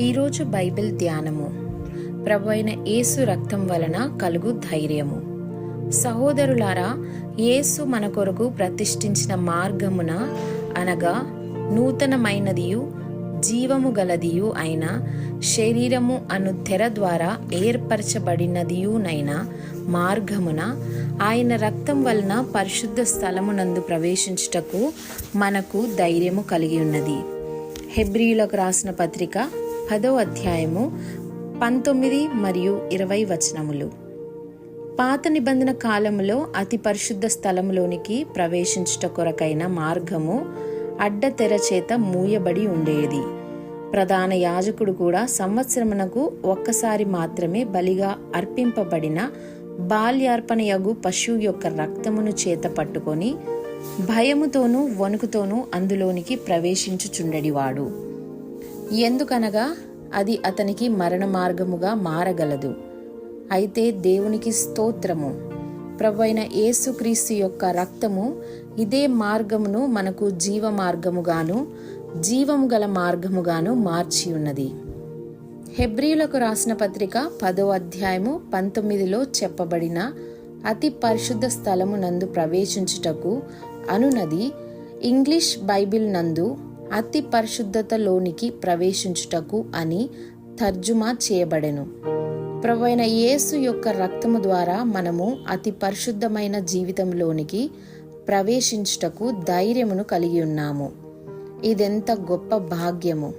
ఈరోజు బైబిల్ ధ్యానము. ప్రభు అయిన యేసు రక్తం వలన కలుగు ధైర్యము. సహోదరులారా యేసు మన కొరకు ప్రతిష్ఠించిన మార్గమున అనగా నూతనమైనదియు జీవము గలదియు అయిన శరీరము అను తెర ద్వారా ఏర్పరచబడినదియునైన మార్గమున ఆయన రక్తం వలన పరిశుద్ధ స్థలమునందు ప్రవేశించుటకు మనకు ధైర్యము కలిగి ఉన్నది. హెబ్రియులకు రాసిన పత్రిక పదో అధ్యాయము పంతొమ్మిది మరియు ఇరవై వచనములు. పాత నిబంధన కాలములో అతి పరిశుద్ధ స్థలములోనికి ప్రవేశించుట కొరకైన మార్గము అడ్డతెర చేత మూయబడి ఉండేది. ప్రధాన యాజకుడు కూడా సంవత్సరమునకు ఒక్కసారి మాత్రమే బలిగా అర్పింపబడిన బాల్యార్పణయగు పశువు యొక్క రక్తమును చేత పట్టుకొని భయముతోనూ వణుకుతోనూ అందులోనికి ప్రవేశించుచుండెడివాడు. ఎందుకనగా అది అతనికి మరణ మార్గముగా మారగలదు. అయితే దేవునికి స్తోత్రము. ప్రవ్వైన యేసుక్రీస్తు యొక్క రక్తము ఇదే మార్గమును మనకు జీవ మార్గముగాను జీవము గల మార్గముగాను మార్చి ఉన్నది హెబ్రియులకు రాసిన పత్రిక పదో అధ్యాయము పంతొమ్మిదిలో చెప్పబడిన అతి పరిశుద్ధ స్థలము నందు ప్రవేశించుటకు అనునది ఇంగ్లీష్ బైబిల్ నందు అతి పరిశుద్ధతలోనికి ప్రవేశించుటకు అని తర్జుమా చేయబడెను. ప్రవైన యేసు యొక్క రక్తము ద్వారా మనము అతి పరిశుద్ధమైన జీవితంలోనికి ప్రవేశించుటకు ధైర్యమును కలిగి ఉన్నాము. ఇదెంత గొప్ప భాగ్యము.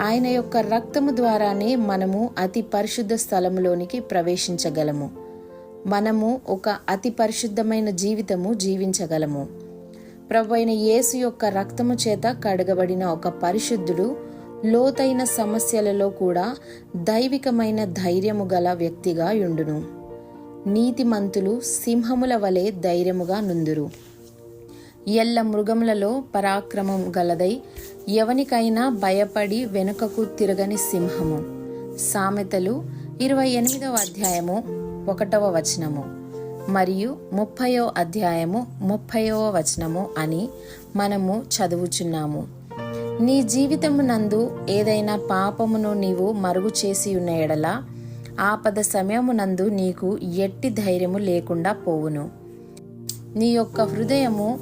ఆయన యొక్క రక్తము ద్వారానే మనము అతి పరిశుద్ధ స్థలములోనికి ప్రవేశించగలము. మనము ఒక అతి పరిశుద్ధమైన జీవితము జీవించగలము. ప్రభు అయిన యేసు యొక్క రక్తము చేత కడగబడిన ఒక పరిశుద్ధుడు లోతైన సమస్యలలో కూడా దైవికమైన ధైర్యము గల వ్యక్తిగా యుండును. నీతిమంతులు సింహముల వలె ధైర్యముగా నుందురు. ఎల్ల మృగములలో పరాక్రమం గలదై ఎవనికైనా భయపడి వెనుకకు తిరగని సింహము. సామెతలు ఇరవై ఎనిమిదవ అధ్యాయము ఒకటవ వచనము. మరియు ముప్పయో అధ్యాయము ముప్పయో వచనము అని మనము చదువుచున్నాము. నీ జీవితము నందు ఏదైనా పాపమును నీవు మరుగు చేసి ఉన్న ఎడల ఆపద సమయమునందు నీకు ఎట్టి ధైర్యము లేకుండా పోవును. నీ యొక్క హృదయము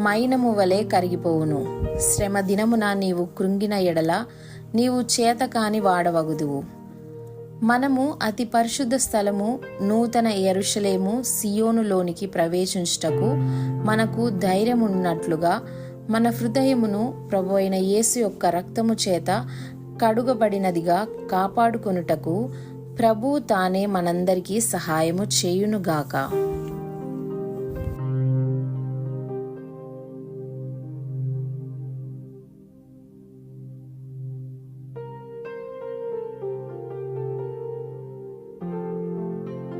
మైనము వలె కరిగిపోవును. శ్రమ దినమున నీవు కృంగిన ఎడల నీవు చేతకాని వాడవగుదువు. మనము అతి పరిశుద్ధ స్థలము నూతన ఎరుషలేము సియోనులోనికి ప్రవేశించుటకు మనకు ధైర్యమున్నట్లుగా మన హృదయమును ప్రభు అయిన యేసు యొక్క రక్తము చేత కడుగబడినదిగా కాపాడుకొనుటకు ప్రభు తానే మనందరికీ సహాయము చేయునుగాక.